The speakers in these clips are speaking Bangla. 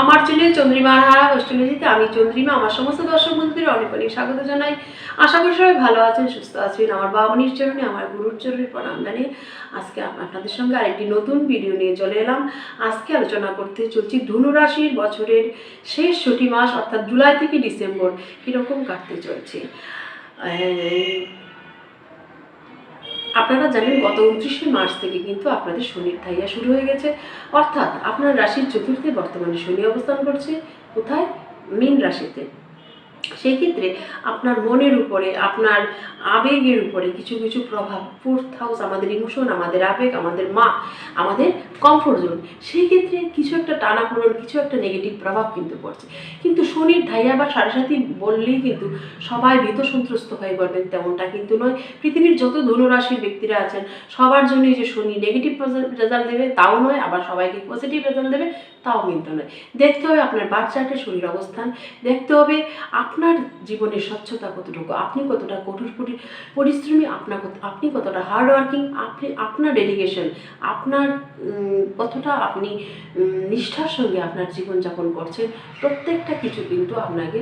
আমার চ্যানেল চন্দ্রিমার হারা অস্ট্রেলিয়াতে আমি চন্দ্রিমা, আমার সমস্ত দর্শক বন্ধুদের অনেক অনেক স্বাগত জানাই। আশা করি সবাই ভালো আছেন, সুস্থ আছেন। আমার বাবানির চরণে, আমার গুরুর চরণে প্রণাম জানিয়ে আজকে আপনাদের সঙ্গে আরেকটি নতুন ভিডিও নিয়ে চলে এলাম। আজকে আলোচনা করতে চলছি ধনুরাশির বছরের শেষ ছুটি মাস, অর্থাৎ জুলাই থেকে ডিসেম্বর, কীরকম কাটতে চলছে? আপনারা জানেন গত উনত্রিশে মার্চ থেকে কিন্তু আপনাদের শনির থাইয়া শুরু হয়ে গেছে। অর্থাৎ আপনার রাশির চতুর্থে বর্তমানে শনি অবস্থান করছে। কোথায়? মীন রাশিতে। সেই ক্ষেত্রে আপনার মনের উপরে, আপনার আবেগের উপরে কিছু কিছু প্রভাব ফোর্থ হাউস আমাদের ইমোশন আমাদের আবেগ, আমাদের মা, আমাদের কমফোর্ট জোন সেই ক্ষেত্রে কিছু একটা টানাপোড়ন, কিছু একটা নেগেটিভ প্রভাব কিন্তু পড়ছে। কিন্তু শনির ঢাইয়া বা সাড়ে সাথী বললেই কিন্তু সবাই ভীত সন্ত্রস্ত হয়ে পড়বেন, তেমনটা কিন্তু নয়। পৃথিবীর যত ধনুরাশির ব্যক্তিরা আছেন, সবার জন্যই যে শনি নেগেটিভ রেজাল্ট দেবে, তাও নয়, আবার সবাইকে পজিটিভ রেজাল্ট দেবে, তাও কিন্তু নয়। দেখতে হবে আপনার বাচ্চাকে শরীর অবস্থান, দেখতে হবে আপনার জীবনের স্বচ্ছতা কতটুকু? আপনি কতটা কঠোর পরিশ্রমী? আপনার আপনি কতটা হার্ডওয়ার্কিং আপনি, আপনার ডেডিকেশন আপনার কতটা আপনি নিষ্ঠার সঙ্গে আপনার জীবনযাপন করছেন? প্রত্যেকটা কিছু কিন্তু আপনাকে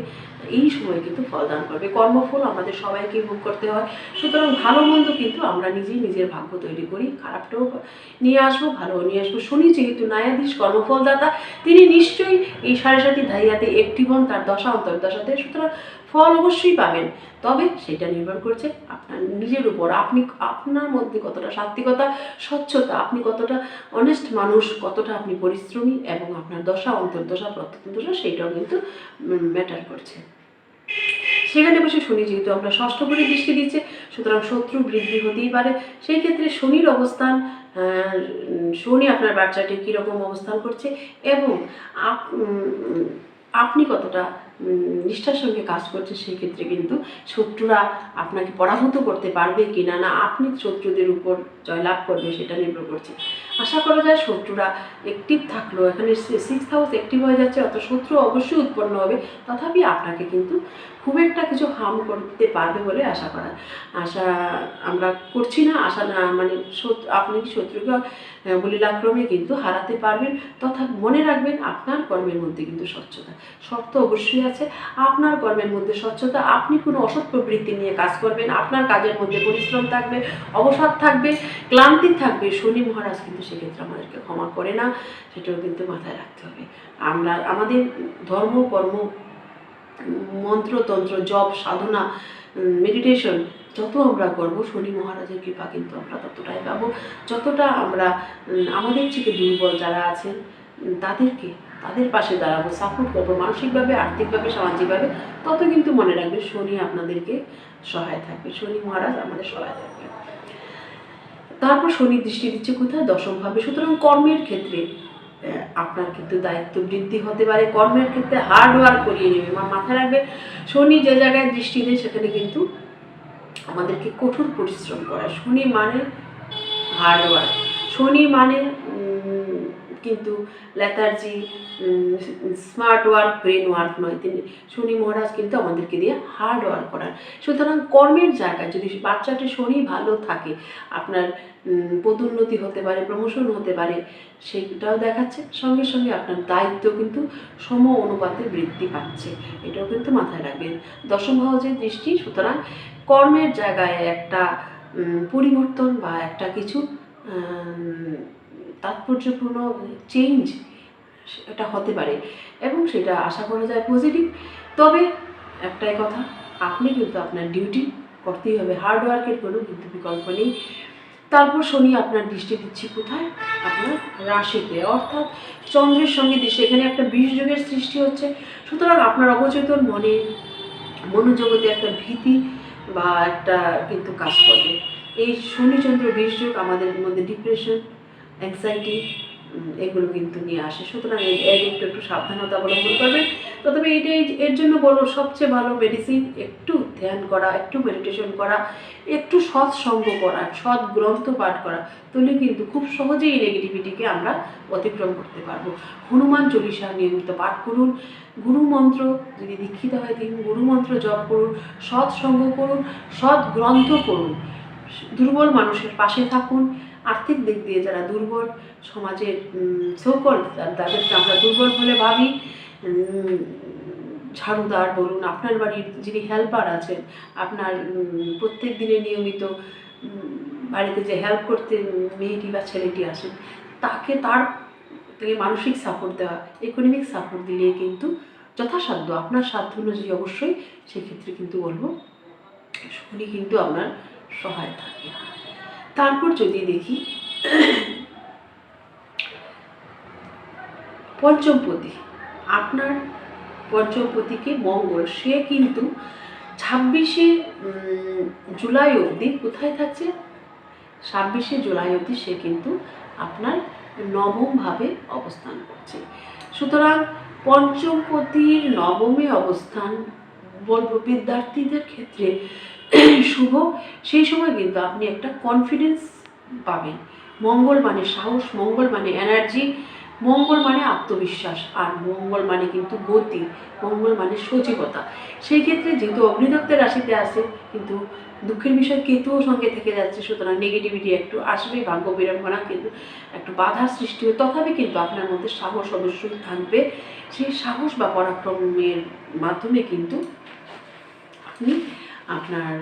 এই সময় কিন্তু ফলদান করবে। কর্মফল আমাদের সবাইকে ভোগ করতে হয়। সুতরাং ভালো মন্দ কিন্তু আমরা নিজেই নিজের ভাগ্য তৈরি করি। খারাপটাও নিয়ে আসব ভালো নিয়ে আসব। শনি যেহেতু নায়াধীশ কর্মফলদাতা, তিনি নিশ্চয়ই এই সাড়ে সাতি ধাইয়াতে একটি হন, তার দশা অন্তর্দশাতে। সুতরাং ফল অবশ্যই পাবেন। তবে সেটা নির্ভর করছে আপনার নিজের উপর। আপনি আপনার মধ্যে কতটা সাত্বিকতা স্বচ্ছতা, আপনি কতটা অনেস্ট মানুষ, কতটা আপনি পরিশ্রমী এবং আপনার দশা, অন্তর্দশা, প্রত্যন্তদশা, সেইটাও কিন্তু ম্যাটার করছে। সেখানে বসে শনি যেহেতু আমরা ষষ্ঠ করে দৃষ্টি দিচ্ছে, সুতরাং শত্রু বৃদ্ধি হতেই পারে। সেই ক্ষেত্রে শনির অবস্থান শনি আপনার বাচ্চাটি কীরকম অবস্থান করছে এবং আপ- আপনি কতটা নিষ্ঠার সঙ্গে কাজ করছে সেই ক্ষেত্রে কিন্তু শত্রুরা আপনাকে পরাভূত করতে পারবে কিনা না, আপনি শত্রুদের উপর জয়লাভ করবে, সেটা নির্ভর করছে। আশা করা যায় শত্রুরা অ্যাক্টিভ থাকলেও এখানে সিক্স হাউস অ্যাক্টিভ হয়ে যাচ্ছে, অত শত্রু অবশ্যই উৎপন্ন হবে। তথাপি আপনাকে কিন্তু খুব একটা কিছু হার্ম করতে পারবে বলে আশা করা। আশা আমরা করছি না, আশা না মানে আপনি শত্রুকে বলিলাক্রমে কিন্তু হারাতে পারবেন। তথা মনে রাখবেন, আপনার কর্মের মধ্যে কিন্তু স্বচ্ছতা। শর্ত অবশ্যই আছে। আপনার কর্মের মধ্যে স্বচ্ছতা, আপনি কোনো অসৎ প্রবৃত্তি নিয়ে কাজ করবেন। আপনার কাজের মধ্যে পরিশ্রম থাকবে, অবসাদ থাকবে, ক্লান্তি থাকবে। শনি মহারাজ কিন্তু সেক্ষেত্রে আমাদেরকে ক্ষমা করে না, সেটাও কিন্তু মাথায় রাখতে হবে। আমরা, আমাদের ধর্ম, কর্ম মন্ত্রতন্ত্র জপ, সাধনা মেডিটেশন যত আমরা করব, শনি মহারাজের কৃপা কিন্তু আমরা ততটাই পাবো। যতটা আমরা আমাদের থেকে দুর্বল যারা আছেন তাদেরকে, তাদের পাশে দাঁড়াবো সাপোর্ট করব, মানসিকভাবে, আর্থিকভাবে, সামাজিকভাবে, তত কিন্তু মনে রাখবে শনি আপনাদেরকে সহায় থাকবে, শনি মহারাজ আমাদের সহায় থাকবে তারপর শনি দৃষ্টি দিচ্ছে কোথায়? দশম দশমভাবে সুতরাং কর্মের ক্ষেত্রে আপনার কিন্তু দায়িত্ব বৃদ্ধি হতে পারে। কর্মের ক্ষেত্রে হার্ড ওয়ার্ক করিয়ে নেবে। বা মাথায় রাখবে। শনি যে জায়গায় দৃষ্টি দেয়, সেখানে কিন্তু আমাদেরকে কঠোর পরিশ্রম করা। শনি মানে হার্ড ওয়ার্ক শনি মানে কিন্তু lethargy smart work, brain work নয়। তিনি শনি মহারাজ কিন্তু আমাদেরকে দিয়ে হার্ড ওয়ার্ক করার সুতরাং কর্মের জায়গায় যদি বাচ্চাটি শনি ভালো থাকে, আপনার পদোন্নতি হতে পারে প্রমোশন হতে পারে সেটাও দেখাচ্ছে। সঙ্গে সঙ্গে আপনার দায়িত্ব কিন্তু সম অনুপাতে বৃদ্ধি পাচ্ছে। এটাও কিন্তু মাথায় রাখবেন। দশম হাউজের দৃষ্টি, সুতরাং কর্মের জায়গায় একটা পরিবর্তন বা একটা কিছু তাৎপর্যপূর্ণ চেঞ্জ এটা হতে পারে এবং সেটা আশা করা যায় পজিটিভ তবে একটাই কথা, আপনি কিন্তু আপনার ডিউটি করতেই হবে। হার্ড ওয়ার্কের কোনো কিন্তু বিকল্প নেই। তারপর শনি আপনার দৃষ্টি দিচ্ছি কোথায়? আপনার রাশিতে। অর্থাৎ চন্দ্রের সঙ্গে দৃষ্টি এখানে একটা বিষ যুগের সৃষ্টি হচ্ছে। সুতরাং আপনার অবচেতন মনে, মনোজগতে একটা ভীতি বা একটা কিন্তু কাজ করবে। এই শনিচন্দ্র বিষ যুগ আমাদের মধ্যে ডিপ্রেশন অ্যাংজাইটি এগুলো কিন্তু নিয়ে আসে। সুতরাং এর একটু একটু সাবধানতা অবলম্বন করবেন। তবে এটাই এর জন্য বলো সবচেয়ে ভালো মেডিসিন একটু ধ্যান করা, একটু মেডিটেশন করা, একটু সৎসঙ্গ করা, সৎ গ্রন্থ পাঠ করা, তাহলে কিন্তু খুব সহজেই এই নেগেটিভিটিকে আমরা অতিক্রম করতে পারব। হনুমান চল্লিশা নিয়মিত পাঠ করুন, গুরু মন্ত্র যদি দীক্ষিত হয় দেখুন গুরু মন্ত্র জপ করুন, সৎসঙ্গ করুন, সৎ গ্রন্থ করুন, দুর্বল মানুষের পাশে থাকুন আর্থিক দিক দিয়ে যারা দুর্বল সমাজের সকল তাদেরকে আমরা দুর্বল বলে ভাবি ঝাড়ুদার বলুন, আপনার বাড়ির যিনি হেল্পার আছেন, আপনার প্রত্যেক দিনে নিয়মিত বাড়িতে যে হেল্প করতে মেয়েটি বা ছেলেটি আসেন, তাকে তার থেকে মানসিক সাপোর্ট দেওয়া ইকোনমিক সাপোর্ট দিলে কিন্তু যথাসাধ্য, আপনার সাধ্য অনুযায়ী অবশ্যই সেক্ষেত্রে কিন্তু বলব শনি কিন্তু আপনার সহায় থাকে। তারপর যদি দেখি, পঞ্চমপতি, আপনার পঞ্চমপতিকে মঙ্গল, সে কিন্তু ছাব্বিশে জুলাই অবধি কোথায় থাকছে? ছাব্বিশে জুলাই অবধি সে কিন্তু আপনার নবমভাবে অবস্থান করছে। সুতরাং পঞ্চমপতির নবমে অবস্থান বলব, বিদ্যার্থীদের ক্ষেত্রে শুভ, সেই সময় কিন্তু আপনি একটা কনফিডেন্স পাবেন। মঙ্গল মানে সাহস, মঙ্গল মানে এনার্জি মঙ্গল মানে আত্মবিশ্বাস, আর মঙ্গল মানে কিন্তু গতি, মঙ্গল মানে সজীবতা। সেই ক্ষেত্রে যেহেতু অগ্নিদত্তের রাশিতে আছে, কিন্তু দুঃখের বিষয় কেতুও সঙ্গে থেকে যাচ্ছে, সুতরাং নেগেটিভিটি একটু আসবে, ভাগ্য বিড়ম্বনা কিন্তু একটু বাধার সৃষ্টি হয়। তথাপি কিন্তু আপনার মধ্যে সাহস অবশ্যই থাকবে। সেই সাহস বা পরাক্রমের মাধ্যমে কিন্তু আপনি আপনার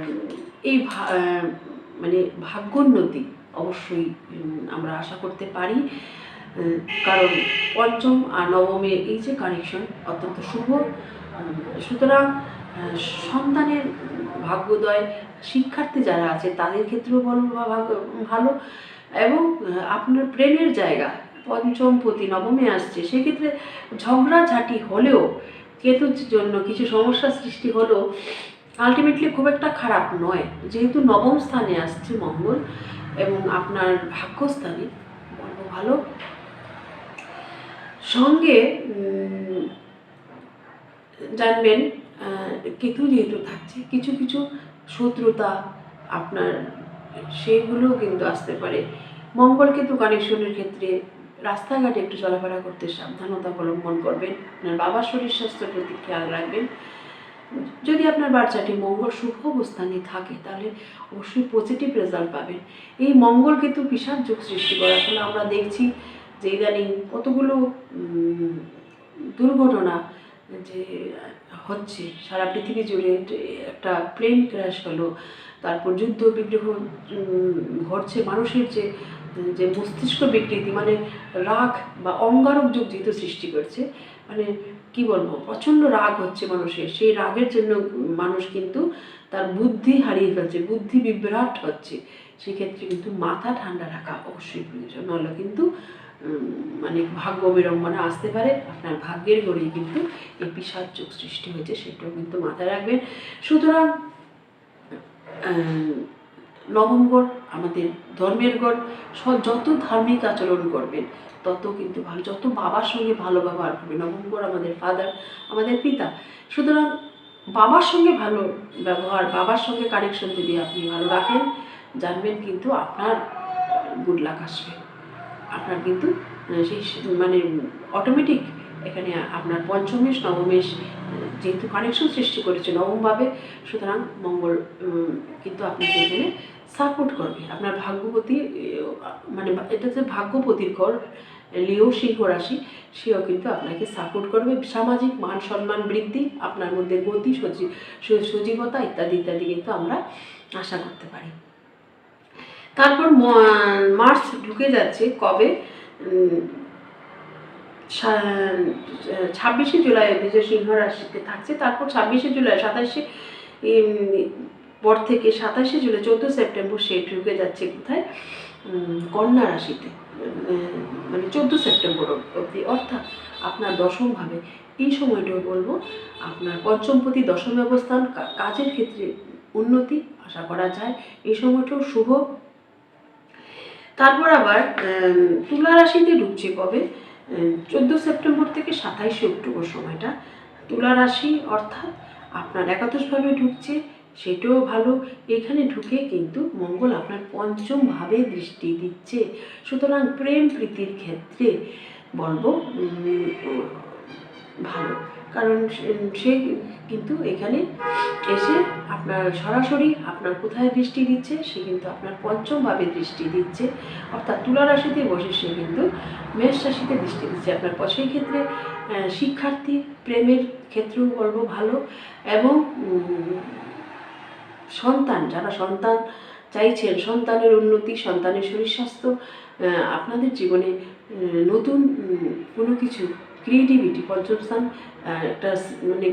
এই মানে ভাগ্যোন্নতি অবশ্যই আমরা আশা করতে পারি। কারণ পঞ্চম আর নবমে এই যে কানেকশন অত্যন্ত শুভ। সুতরাং সন্তানের ভাগ্যোদয়, শিক্ষার্থী যারা আছে, তাদের ক্ষেত্রেও বলব ভালো। এবং আপনার প্রেমের জায়গা, পঞ্চম প্রতি নবমে আসছে, সেক্ষেত্রে ঝগড়াঝাটি হলেও, কেতুর জন্য কিছু সমস্যা সৃষ্টি হলেও আলটিমেটলি খুব একটা খারাপ নয়। যেহেতু নবম স্থানে আসছে মঙ্গল এবং আপনার ভাগ্যস্থানে, বলব ভালো। সঙ্গে জানবেন কেতু যেহেতু থাকছে, কিছু কিছু শত্রুতা আপনার সেগুলোও কিন্তু আসতে পারে। মঙ্গল কেতু কানেকশনের ক্ষেত্রে রাস্তাঘাটে একটু চলাফেরা করতে সাবধানতা অবলম্বন করবেন। আপনার বাবার শরীর স্বাস্থ্যের প্রতি খেয়াল রাখবেন। যদি আপনার বাচ্চাটি মঙ্গল শুভ অবস্থানে থাকে, তাহলে অবশ্যই পজিটিভ রেজাল্ট পাবেন। এই মঙ্গল কিন্তু পিসার যোগ সৃষ্টি করার ফলে আমরা দেখছি যে ইদানিং কতগুলো দুর্ঘটনা যে হচ্ছে, সারা পৃথিবী জুড়ে একটা প্লেন ক্র্যাশ হলো, তারপর যুদ্ধ বিগ্রহ ঘটছে, মানুষের যে যে মস্তিষ্ক বিকৃতি মানে রাগ বা অঙ্গারক যুগ যেহেতু সৃষ্টি করছে মানে কি বলব, প্রচণ্ড রাগ হচ্ছে মানুষের। সেই রাগের জন্য মানুষ কিন্তু তার বুদ্ধি হারিয়ে ফেলছে, বুদ্ধি বিভ্রাট হচ্ছে। সেক্ষেত্রে কিন্তু মাথা ঠান্ডা রাখা অবশ্যই প্রয়োজন, নাহলে কিন্তু মানে ভাগ্য বিড়ম্বনা আসতে পারে। আপনার ভাগ্যের গড়েই কিন্তু এই পিসার যুগ সৃষ্টি হয়েছে, সেটাও কিন্তু মাথায় রাখবেন। সুতরাং আহ, নবম গড় আমাদের ধর্মের গড় যত ধার্মিক আচরণ করবেন তত কিন্তু ভালো যত বাবার সঙ্গে ভালো ব্যবহার করবে নবম গড় আমাদের ফাদার আমাদের পিতা। সুতরাং বাবার সঙ্গে ভালো ব্যবহার বাবার সঙ্গে কানেকশন যদি আপনি ভালো রাখেন জানবেন কিন্তু আপনার গুড লাক আসবে। আপনার কিন্তু সেই মানে অটোমেটিক এখানে আপনার পঞ্চমেশ, নবমেশ, যেহেতু কানেকশন সৃষ্টি করেছে নবমভাবে, সুতরাং মঙ্গল কিন্তু আপনাকে এখানে সাপোর্ট করবে। আপনার ভাগ্যপতি মানে এটা যে ভাগ্যপতির ঘর, লিও সিংহ রাশি, সেও কিন্তু আপনাকে সাপোর্ট করবে। সামাজিক মান সম্মান বৃদ্ধি, আপনার মধ্যে গতি, সজী, স- সজীবতা ইত্যাদি ইত্যাদি কিন্তু আমরা আশা করতে পারি। তারপর মার্চ ঢুকে যাচ্ছে কবে? ছাব্বিশে জুলাই অবধি যে সিংহ রাশিতে থাকছে। তারপর ছাব্বিশে জুলাই, সাতাশে পর থেকে সাতাশে জুলাই, চোদ্দ সেপ্টেম্বর সে ঢুকে যাচ্ছে কোথায়? কন্যা রাশিতে। মানে চোদ্দ সেপ্টেম্বর অবধি। অর্থাৎ আপনার দশমভাবে এই সময়টাও বলব, আপনার পঞ্চমপতি দশম অবস্থান। কাজের ক্ষেত্রে উন্নতি আশা করা যায়। এই সময়টাও শুভ। তারপর আবার তুলা রাশিতে ঢুকছে কবে? চোদ্দ সেপ্টেম্বর থেকে সাতাইশে অক্টোবর সময়টা তুলা রাশি, অর্থাৎ আপনার একাদশভাবে ঢুকছে, সেটাও ভালো। এখানে ঢুকে কিন্তু মঙ্গল আপনার পঞ্চমভাবে দৃষ্টি দিচ্ছে। সুতরাং প্রেম প্রীতির ক্ষেত্রে বলব ভালো। কারণ সে- কিন্তু এখানে এসে আপনার সরাসরি আপনার কোথায় দৃষ্টি দিচ্ছে, সে কিন্তু আপনার পঞ্চমভাবে দৃষ্টি দিচ্ছে। অর্থাৎ তুলা রাশিতে বসে সে কিন্তু মেষ রাশিতে দৃষ্টি দিচ্ছে আপনার। সেই ক্ষেত্রে শিক্ষার্থী প্রেমের ক্ষেত্রেও বলব ভালো এবং সন্তান, যারা সন্তান চাইছেন, সন্তানের উন্নতি, সন্তানের শরীর স্বাস্থ্য আপনাদের জীবনে নতুন কোনো কিছু ক্রিয়েটিভিটি পঞ্চম স্থান একটা মানে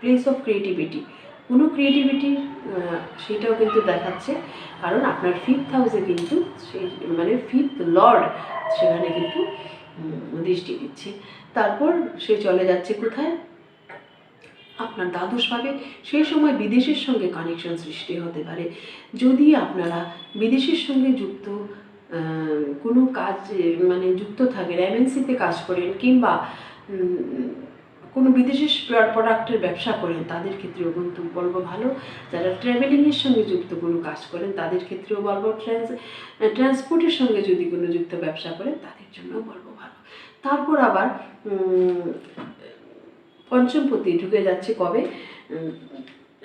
প্লেস অফ ক্রিয়েটিভিটি কোনো ক্রিয়েটিভিটি সেটাও কিন্তু দেখাচ্ছে। কারণ আপনার ফিফথ হাউসে কিন্তু সেই মানে ফিফথ লর্ড সেখানে কিন্তু দৃষ্টি দিচ্ছে। তারপর সে চলে যাচ্ছে কোথায়? আপনার দ্বাদশভাবে সেই সময় বিদেশের সঙ্গে কানেকশন সৃষ্টি হতে পারে। যদি আপনারা বিদেশের সঙ্গে যুক্ত কোনো কাজ মানে যুক্ত থাকেন এমএনসিতে কাজ করেন কিংবা কোনো বিদেশি প্রোডাক্টের ব্যবসা করেন, তাদের ক্ষেত্রেও কিন্তু বলব ভালো। যারা ট্রাভেলিংয়ের সঙ্গে যুক্ত কোনো কাজ করেন, তাদের ক্ষেত্রেও বলব ট্রান্স ট্রান্সপোর্টের সঙ্গে যদি কোনো যুক্ত ব্যবসা করেন, তাদের জন্যও বলব ভালো। তারপর আবার পঞ্চমপতি ঢুকে যাচ্ছে কবে?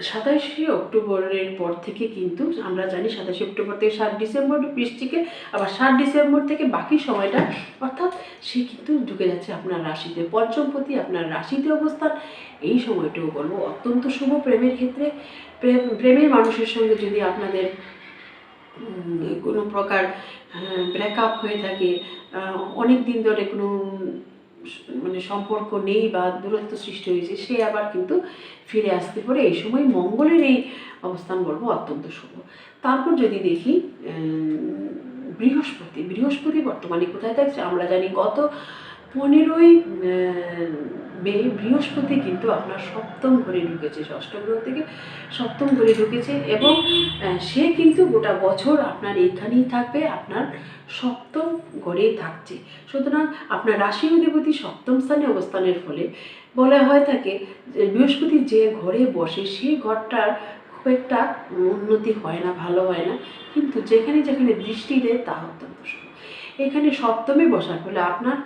সাতাশে অক্টোবরের পর থেকে কিন্তু আমরা জানি সাতাশে অক্টোবর থেকে সাত ডিসেম্বর বৃষ্টিকে, আবার সাত ডিসেম্বর থেকে বাকি সময়টা, অর্থাৎ সে কিন্তু ঢুকে যাচ্ছে আপনার রাশিতে। পঞ্চমপতি আপনার রাশিতে অবস্থান। এই সময়টাও বলব, অত্যন্ত শুভ প্রেমের ক্ষেত্রে। প্রেম, প্রেমের মানুষের সঙ্গে যদি আপনাদের কোনো প্রকার ব্রেকআপ হয়ে থাকে অনেক দিন ধরে কোনো মানে সম্পর্ক নেই বা দূরত্ব সৃষ্টি হয়েছে, সে আবার কিন্তু ফিরে আসতে পারে। এই সময় মঙ্গলের এই অবস্থান বলব অত্যন্ত শুভ। তারপর যদি দেখি বৃহস্পতি বৃহস্পতি বর্তমানে কোথায় থাকছে আমরা জানি গত পনেরোই বৃহস্পতি কিন্তু আপনার সপ্তম ঘরে ঢুকেছে ষষ্ঠ গ্রহ থেকে সপ্তম ঘরে ঢুকেছে এবং সে কিন্তু গোটা বছর আপনার এইখানেই থাকবে, আপনার সপ্তম ঘরেই থাকছে। সুতরাং আপনার রাশি অধিপতি সপ্তম স্থানে অবস্থানের ফলে বলা হয় থাকে বৃহস্পতি যে ঘরে বসে সেই ঘরটার খুব একটা উন্নতি হয় না, ভালো হয় না। কিন্তু যেখানে যেখানে দৃষ্টি দেয়, তা অত্যন্ত এখানে সপ্তমে বসার ফলে আপনার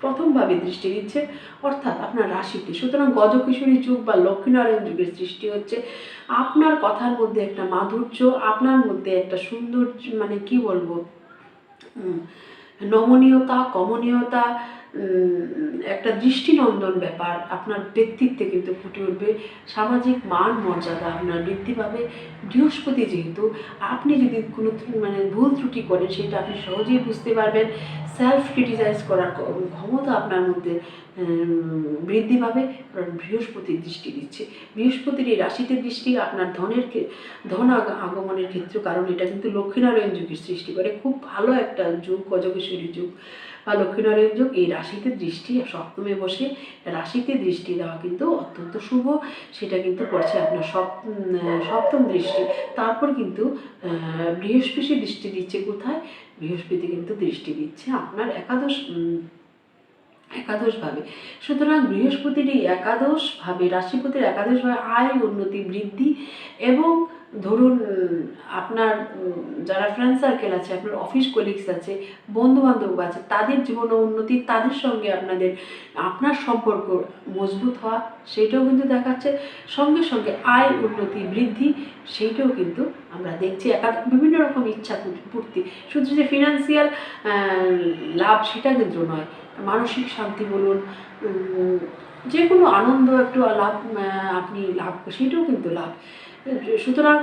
প্রথমভাবে দৃষ্টি দিচ্ছে, অর্থাৎ আপনার রাশিটি। সুতরাং গজকিশোরী যুগ বা লক্ষ্মীনারায়ণ যুগের সৃষ্টি হচ্ছে। আপনার কথার মধ্যে একটা মাধুর্য, আপনার মধ্যে একটা সুন্দর মানে কি বলব? নমনীয়তা, কমনীয়তা একটা দৃষ্টিনন্দন ব্যাপার আপনার ব্যক্তিত্বে কিন্তু ফুটে উঠবে। সামাজিক মান, মর্যাদা আপনার বৃদ্ধি পাবে। বৃহস্পতি যেহেতু, আপনি যদি কোনো মানে ভুল ত্রুটি করেন, সেটা আপনি সহজেই বুঝতে পারবেন। সেলফ ক্রিটিসাইজ করার ক্ষমতা আপনার মধ্যে বৃদ্ধি পাবে। কারণ বৃহস্পতির দৃষ্টি দিচ্ছে। বৃহস্পতির এই রাশিতে দৃষ্টি আপনার ধনের ধন আগমনের ক্ষেত্রে কারণ এটা কিন্তু লক্ষ্মীনারায়ণ যুগের সৃষ্টি করে। খুব ভালো একটা যুগ গজকেশ্বরী যুগ। বা লক্ষ্মীনারায়ণ যুগ, এই রাশিতে দৃষ্টি, সপ্তমে বসে রাশিতে দৃষ্টি দেওয়া কিন্তু অত্যন্ত শুভ। সেটা কিন্তু করছে আপনার সপ সপ্তম দৃষ্টি। তারপর কিন্তু বৃহস্পতি দৃষ্টি দিচ্ছে কোথায়? বৃহস্পতি কিন্তু দৃষ্টি দিচ্ছে আপনার একাদশ একাদশভাবে। সুতরাং বৃহস্পতির এই একাদশভাবে, রাশিপতির একাদশভাবে আয় উন্নতি, বৃদ্ধি এবং ধরুন, আপনার, যারা ফ্রেন্ড সার্কেল আছে, আপনার অফিস কলিগস আছে বন্ধু বান্ধব আছে, তাদের জীবন উন্নতি তাদের সঙ্গে আপনাদের, আপনার সম্পর্ক মজবুত হওয়া সেটাও কিন্তু দেখাচ্ছে। সঙ্গে সঙ্গে আয়, উন্নতি, বৃদ্ধি, সেইটাও কিন্তু আমরা দেখছি। একা বিভিন্ন রকম ইচ্ছা পূর্তি। শুধু যে ফিনান্সিয়াল লাভ, সেটা কিন্তু নয়। মানসিক শান্তি বলুন যে কোনো আনন্দ একটু লাভ আপনি লাভ, সেটাও কিন্তু লাভ। সুতরাং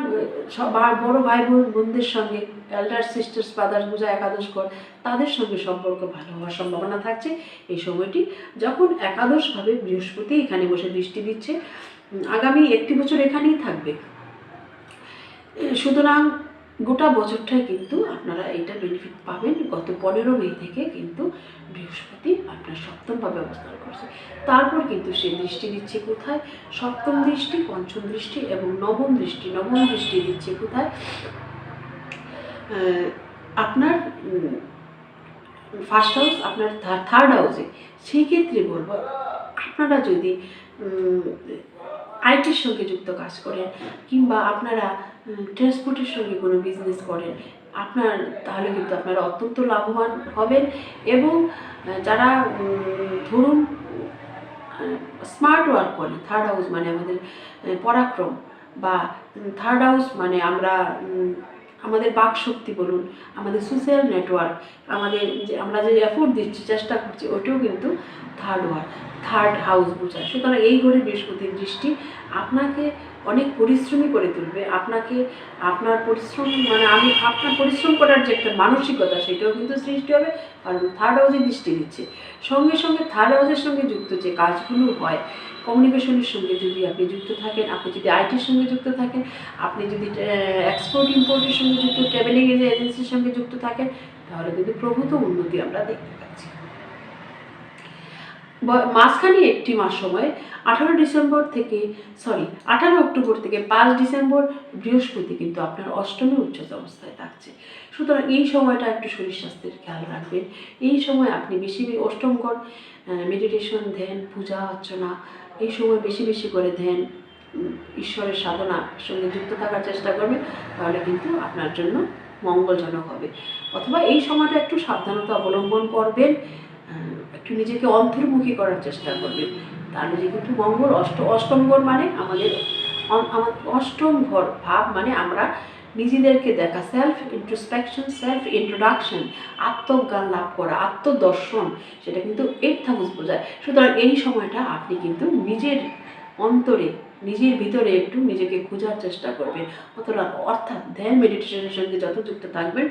বড় ভাই বোন, বোনদের সঙ্গে এল্ডার সিস্টার্স ব্রাদার্স বোঝা, একাদশ কর, তাদের সঙ্গে সম্পর্ক ভালো হওয়ার সম্ভাবনা থাকছে। এই সময়টি যখন একাদশভাবে বৃহস্পতি এখানে বসে দৃষ্টি দিচ্ছে আগামী একটি বছর এখানেই থাকবে। সুতরাং গোটা বছরটাই কিন্তু আপনারা এইটা বেনিফিট পাবেন। গত পনেরো মে থেকে কিন্তু বৃহস্পতি আপনার সপ্তমভাবে অবস্থান করছে। তারপর কিন্তু সে দৃষ্টি দিচ্ছে কোথায়? সপ্তম দৃষ্টি, পঞ্চম দৃষ্টি এবং নবম দৃষ্টি। নবম দৃষ্টি দিচ্ছে কোথায়? আপনার ফার্স্ট হাউস আপনার থার্ড হাউসে সেই ক্ষেত্রে বলব, আপনারা যদি আইটির সঙ্গে যুক্ত কাজ করেন কিংবা আপনারা ট্রান্সপোর্টের সঙ্গে কোনো বিজনেস করেন। আপনার, তাহলে কিন্তু আপনারা অত্যন্ত লাভবান হবেন এবং যারা ধরুন স্মার্ট ওয়ার্ক করে থার্ড হাউস মানে আমাদের পরাক্রম বা থার্ড হাউস মানে আমরা আমাদের বাক শক্তি বলুন, আমাদের সোশ্যাল নেটওয়ার্ক আমাদের যে, আমরা যে এফোর্ট দিচ্ছি, চেষ্টা করছি ওটাও কিন্তু থার্ড ওয়ার্ক থার্ড হাউস বোঝায়। সুতরাং এই ঘরে বৃহস্পতির দৃষ্টি আপনাকে অনেক পরিশ্রমী করে তুলবে। আপনাকে, আপনার পরিশ্রম মানে আমি, আপনার পরিশ্রম করার যে একটা মানসিকতা, সেটাও কিন্তু সৃষ্টি হবে, কারণ থার্ড হাউসে দৃষ্টি দিচ্ছে। সঙ্গে সঙ্গে থার্ড হাউসের সঙ্গে যুক্ত যে কাজগুলো হয় কমিউনিকেশনের সঙ্গে যদি আপনি যুক্ত থাকেন, আপনি যদি আইটির সঙ্গে যুক্ত থাকেন, আপনি যদি এক্সপোর্ট ইম্পোর্টের সঙ্গে যুক্ত ট্রাভেলিং এজেন্সির সঙ্গে যুক্ত থাকেন, তাহলে কিন্তু প্রভূত উন্নতি আমরা দেখতে পাচ্ছি। মাঝখানে একটি মাস সময়, আঠারো ডিসেম্বর থেকে সরি আঠারো অক্টোবর থেকে পাঁচ ডিসেম্বর বৃহস্পতি কিন্তু আপনার অষ্টমী উচ্চতা অবস্থায় থাকছে। সুতরাং এই সময়টা একটু শরীর স্বাস্থ্যের খেয়াল রাখবেন। এই সময় আপনি বেশি অষ্টমঘর মেডিটেশন ধ্যান, পূজা, অর্চনা, এই সময় বেশি বেশি করে ধ্যান ঈশ্বরের সাধনা সঙ্গে যুক্ত থাকার চেষ্টা করবেন, তাহলে কিন্তু আপনার জন্য মঙ্গলজনক হবে। অথবা এই সময়টা একটু সাবধানতা অবলম্বন করবেন। একটু নিজেকে অন্তর্মুখী করার চেষ্টা করবেন তাহলে যে কিন্তু মঙ্গল, অষ্ট, অষ্টম ঘর মানে আমাদের আমার অষ্টম ঘর, ভাব মানে আমরা নিজেদেরকে দেখা সেলফ ইন্ট্রোস্পেকশন সেলফ ইন্ট্রোডাকশন আত্মজ্ঞান লাভ করা, আত্মদর্শন, সেটা কিন্তু এইট হাউস বোঝায়। সুতরাং এই সময়টা আপনি কিন্তু নিজের অন্তরে নিজের ভিতরে একটু নিজেকে খোঁজার চেষ্টা করবেন অতটা অর্থাৎ ধ্যান মেডিটেশনের সঙ্গে যত যুক্ত থাকবেন,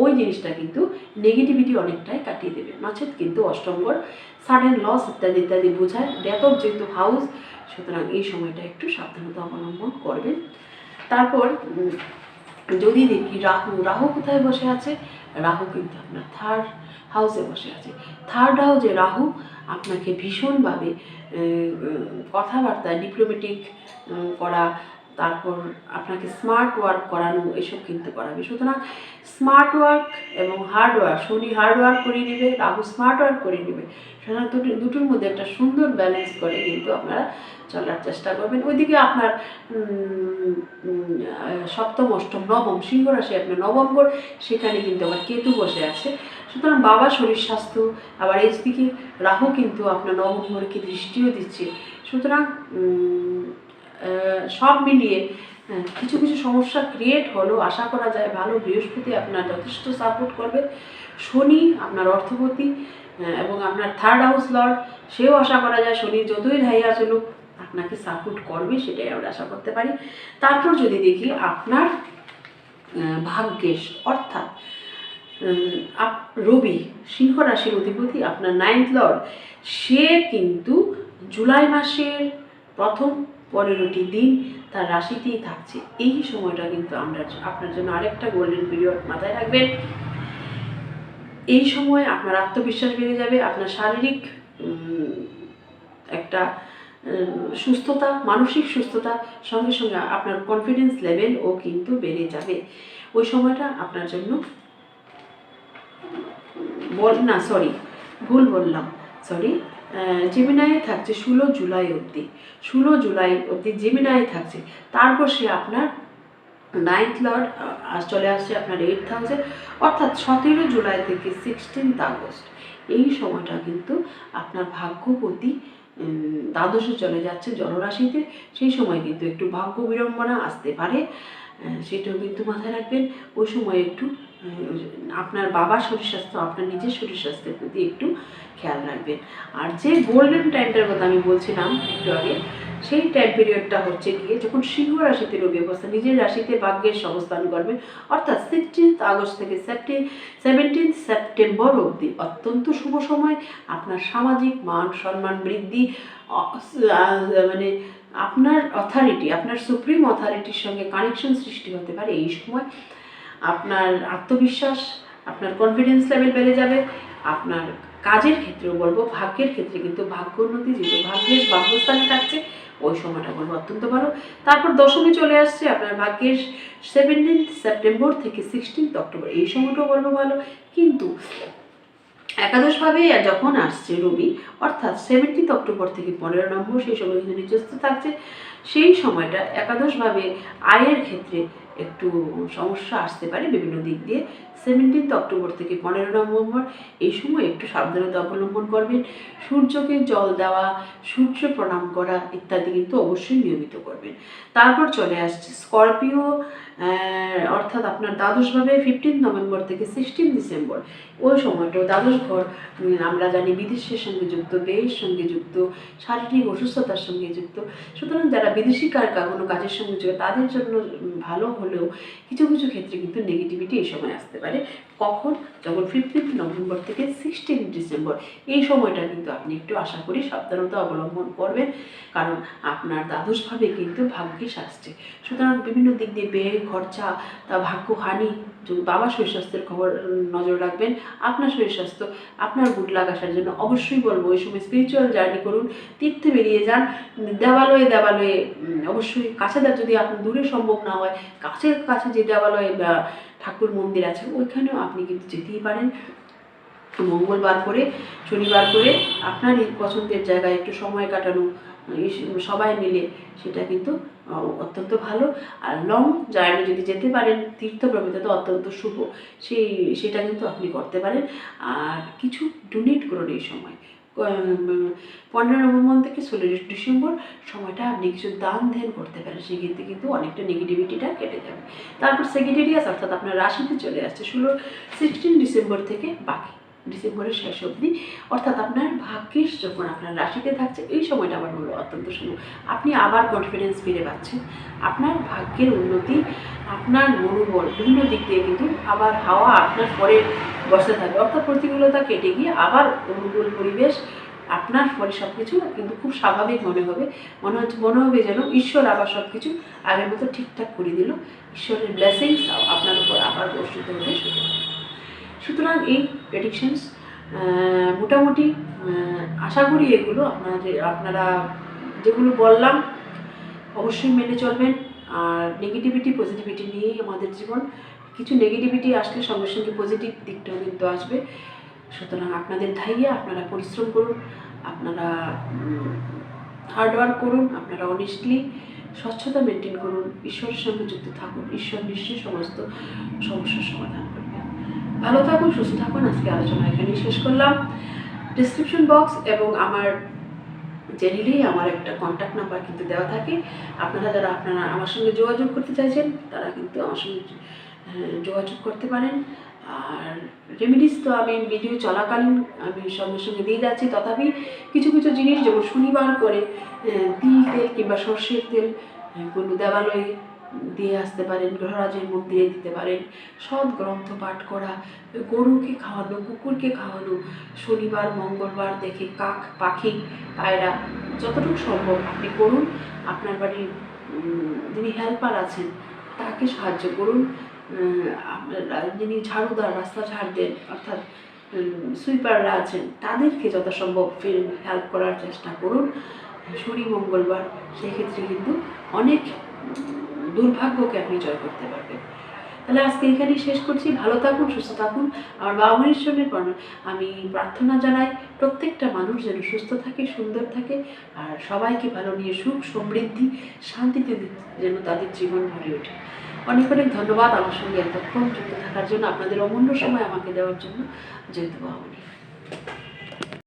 ওই জিনিসটা কিন্তু নেগেটিভিটি অনেকটাই কাটিয়ে দেবে। নচেত কিন্তু অষ্টমঘর সাডেন লস ইত্যাদি ইত্যাদি বোঝায়। ডেথ অফ যেহেতু হাউস সুতরাং এই সময়টা একটু সাবধানতা অবলম্বন করবেন। তারপর যদি দেখি রাহু রাহু কোথায় বসে আছে? রাহু কিন্তু আপনার থার্ড হাউসে বসে আছে। থার্ড হাউসে রাহু আপনাকে ভীষণভাবে কথাবার্তা ডিপ্লোমেটিক করা তারপর আপনাকে স্মার্ট ওয়ার্ক করানো, এসব কিন্তু করাবে। সুতরাং স্মার্ট ওয়ার্ক এবং hard work Shani hard work করে নেবে রাহু স্মার্ট ওয়ার্ক করে নেবে দুটো, দুটোর মধ্যে একটা সুন্দর ব্যালেন্স করে কিন্তু আপনারা চলার চেষ্টা করবেন। ওইদিকে আপনার সপ্তম, অষ্টম, নবম, সিংহ রাশি আপনার নবম সেখানে কিন্তু আবার কেতু বসে আছে। সুতরাং বাবা শরীর স্বাস্থ্য, আবার এই দিকে রাহু কিন্তু আপনার নবম দৃষ্টিও দিচ্ছে। সুতরাং সব মিলিয়ে কিছু কিছু সমস্যা ক্রিয়েট হলেও আশা করা যায় ভালো বৃহস্পতি আপনার যথেষ্ট সাপোর্ট করবে। শনি আপনার অর্থপতি এবং আপনার থার্ড হাউস লর্ড সেও আশা করা যায় শনি যতই ধাইয়া চলুক আপনাকে সাপোর্ট করবে, সেটাই আমরা আশা করতে পারি। তারপর যদি দেখি আপনার ভাগ্যেশ অর্থাৎ রবি, সিংহ রাশির অধিপতি, আপনার নাইন্থ লর্ড সে কিন্তু জুলাই মাসের প্রথম পনেরোটি দিন তার রাশিতেই থাকছে। এই সময়টা কিন্তু আমরা আপনার জন্য আরেকটা গোল্ডেন পিরিয়ড মাথায় রাখবেন। এই সময় আপনার আত্মবিশ্বাস বেড়ে যাবে, আপনার শারীরিক একটা সুস্থতা, মানসিক সুস্থতা সঙ্গে সঙ্গে আপনার কনফিডেন্স লেভেলও কিন্তু বেড়ে যাবে। ওই সময়টা আপনার জন্য বল, না সরি ভুল বললাম সরি জেমিনায় থাকছে ষোলো জুলাই অবধি। ষোলো জুলাই অবধি জেমিনায় থাকছে। তারপর সে আপনার নাইন্থ লর্ড চলে আসছে আপনার এইট হাউসে অর্থাৎ সতেরো জুলাই থেকে সিক্সটিন্থ আগস্ট। এই সময়টা কিন্তু আপনার ভাগ্যপতি দ্বাদশে চলে যাচ্ছে জলরাশিতে। সেই সময় কিন্তু একটু ভাগ্য বিড়ম্বনা আসতে পারে। সেটাও কিন্তু মাথায় রাখবেন। ওই সময় একটু আপনার বাবার শরীর স্বাস্থ্য, আপনার নিজের শরীর স্বাস্থ্যের প্রতি একটু খেয়াল রাখবেন। আর যে গোল্ডেন টাইমটার কথা আমি বলছিলাম একটু আগে, সেই টাইম পিরিয়ডটা হচ্ছে গিয়ে যখন সিংহ রাশিতে রবি অবস্থা, নিজের রাশিতে ভাগ্যের অবস্থান করবে, অর্থাৎ সিক্সটিন্থ আগস্ট থেকে সেপ্টেম সেভেন্টিন্থ সেপ্টেম্বর অবধি অত্যন্ত শুভ সময়, আপনার সামাজিক মান সম্মান বৃদ্ধি মানে আপনার অথরিটি আপনার সুপ্রিম অথরিটির সঙ্গে কানেকশন সৃষ্টি হতে পারে এই সময়। আপনার আত্মবিশ্বাস, আপনার কনফিডেন্স লেভেল বেড়ে যাবে। আপনার কাজের ক্ষেত্রেও বলব, ভাগ্যের ক্ষেত্রে কিন্তু ভাগ্য উন্নতি, যেহেতু ভাগ্যের বাহ্যস্থানে থাকছে, ওই সময়টা বলব অত্যন্ত ভালো। তারপর দশমী চলে আসছে আপনার ভাগ্যের সেভেন্টিন্থ সেপ্টেম্বর থেকে সিক্সটিন্থ অক্টোবর এই সময়টাও বলব ভালো। কিন্তু একাদশভাবে যখন আসছে রবি, অর্থাৎ সেভেন্টিন্থ অক্টোবর থেকে পনেরো নম্বর, সেই সময় কিন্তু নিজস্ব থাকছে। সেই সময়টা একাদশভাবে আয়ের ক্ষেত্রে একটু সমস্যা আসতে পারে বিভিন্ন দিক দিয়ে। সেভেন্টিন্থ অক্টোবর থেকে পনেরো নভেম্বর এই সময় একটু সাবধানতা অবলম্বন করবেন। সূর্যকে জল দেওয়া, সূর্য প্রণাম করা ইত্যাদি কিন্তু অবশ্যই নিয়মিত করবেন। তারপর চলে আসছে স্করপিও অর্থাৎ আপনার দ্বাদশভাবে ফিফটিন নভেম্বর থেকে সিক্সটিন ডিসেম্বর ওই সময়টাও দ্বাদশ ঘর আমরা জানি বিদেশের সঙ্গে যুক্ত ব্যয়ের সঙ্গে যুক্ত, শারীরিক অসুস্থতার সঙ্গে যুক্ত। সুতরাং যারা বিদেশি কার কোনো কাজের সঙ্গে যুক্ত, তাদের জন্য ভালো হলেও কিছু কিছু ক্ষেত্রে কিন্তু নেগেটিভিটি এই সময় আসতে পারে। কখন? যখন ফিফটিন নভেম্বর থেকে সিক্সটিন ডিসেম্বর এই সময়টা কিন্তু আপনি একটু আশা করি সাবধানতা অবলম্বন করবেন, কারণ আপনার দ্বাদশভাবে কিন্তু ভাগ্যেশ আসছে সুতরাং বিভিন্ন দিক দিয়ে ব্যয় খরচা, তা ভাগ্যহানি, যদি বাবা শরীর স্বাস্থ্যের খবর নজর রাখবেন, আপনার শরীর স্বাস্থ্য আপনার গুড লাগ আসার জন্য অবশ্যই বলব ওই সময় স্পিরিচুয়াল জার্নি করুন, তীর্থে বেরিয়ে যান, দেবালয়ে দেবালয়ে অবশ্যই কাছে যদি আপনার দূরে সম্ভব না হয়, কাছের কাছে যে বা ঠাকুর মন্দির আছে, ওইখানেও আপনি কিন্তু যেতেই পারেন। মঙ্গলবার করে, শনিবার করে আপনার পছন্দের জায়গায় একটু সময় কাটানো সবাই মিলে সেটা কিন্তু অত্যন্ত ভালো। আর লং জার্নি যদি যেতে পারেন তীর্থ তীর্থভ্রমিতে তো অত্যন্ত শুভ, সেই, সেটা কিন্তু আপনি করতে পারেন। আর কিছু ডোনেট করুন এই সময়। পনেরো নভেম্বর থেকে ষোলো ডিসেম্বর সময়টা আপনি কিছু দান ধ্যান করতে পারেন, সেক্ষেত্রে কিন্তু অনেকটা নেগেটিভিটিটা কেটে যাবে। তারপর সেক্রেটারিয়াস অর্থাৎ আপনার রাশিতে চলে আসছে, ষোলো সিক্সটিন ডিসেম্বর থেকে বাকি। ডিসেম্বরের শেষ অবধি। অর্থাৎ আপনার ভাগ্যেশ যখন আপনার রাশিতে থাকছে, এই সময়টা আবার হলো অত্যন্ত শুভ আপনি আবার কনফিডেন্স ফিরে পাচ্ছেন। আপনার ভাগ্যের উন্নতি, আপনার মনোবল বিভিন্ন দিক দিয়ে কিন্তু আবার হাওয়া আপনার পরে বসতে থাকবে। অর্থাৎ প্রতিকূলতা কেটে গিয়ে আবার অনুকূল পরিবেশ, আপনার পরে সব কিছু কিন্তু খুব স্বাভাবিক মনে হবে। মনে হচ্ছে, মনে হবে যেন ঈশ্বর আবার সব কিছু আগের মতো ঠিকঠাক করে দিল। ঈশ্বরের ব্লেসিংস আপনার উপর আবার বর্ষিত হতে শুরু সুতরাং এই প্রেডিকশনস মোটামুটি আশা করি এগুলো আপনাদের, আপনারা যেগুলো বললাম, অবশ্যই মেনে চলবেন। আর নেগেটিভিটি পজিটিভিটি নিয়েই আমাদের জীবন। কিছু নেগেটিভিটি আসলে সঙ্গে সঙ্গে পজিটিভ দিকটাও কিন্তু আসবে। সুতরাং আপনাদের ধাইয়ে আপনারা পরিশ্রম করুন, আপনারা হার্ডওয়ার্ক করুন, আপনারা অনেস্টলি স্বচ্ছতা মেনটেন করুন, ঈশ্বরের সঙ্গে যুক্ত থাকুন, ঈশ্বর নিশ্চয়ই সমস্ত সমস্যার সমাধান ভালো থাকুন, সুস্থ থাকুন। আজকে আলোচনা এখানেই শেষ করলাম। ডিসক্রিপশন বক্স এবং আমার চ্যানেলেই আমার একটা কন্ট্যাক্ট নাম্বার কিন্তু দেওয়া থাকে। আপনারা যারা আপনারা আমার সঙ্গে যোগাযোগ করতে চাইছেন, তারা কিন্তু আমার সঙ্গে যোগাযোগ করতে পারেন। আর রেমিডিস তো আমি ভিডিও চলাকালীন আমি সঙ্গে সঙ্গে দিয়ে যাচ্ছি। তথাপি কিছু কিছু জিনিস যেমন শনিবার করে তিল তেল কিংবা সর্ষের তেল কোনো দেবালয়ে দিয়ে আসতে পারেন, গ্রহরাজের মন্দিরে দিতে পারেন। সৎ গ্রন্থ পাঠ করা, গরুকে খাওয়ানো, কুকুরকে খাওয়ানো, শনিবার, মঙ্গলবার দেখে কাক, পাখি, পায়রা, যতটুকু সম্ভব আপনি করুন। আপনার বাড়ির যিনি হেল্পার আছেন, তাকে সাহায্য করুন। যিনি ঝাড়ুদার, রাস্তা ঝাড় দেন, অর্থাৎ সুইপাররা আছেন, তাদেরকে যথাসম্ভব ফির হেল্প করার চেষ্টা করুন। শনি, মঙ্গলবার, সেক্ষেত্রে কিন্তু অনেক দুর্ভাগ্যকে আপনি জয় করতে পারবেন। তাহলে আজকে এখানেই শেষ করছি। ভালো থাকুন, সুস্থ থাকুন। আমার বাবা সঙ্গে আমি প্রার্থনা জানাই, প্রত্যেকটা মানুষ যেন সুস্থ থাকে, সুন্দর থাকে, আর সবাইকে ভালো নিয়ে সুখ, সমৃদ্ধি, শান্তিতে যেন তাদের জীবন ভরে ওঠে। অনেক অনেক ধন্যবাদ আমার সঙ্গে এতক্ষণ যুক্ত থাকার জন্য, আপনাদের অমূল্য সময় আমাকে দেওয়ার জন্য। যেহেতু বাবা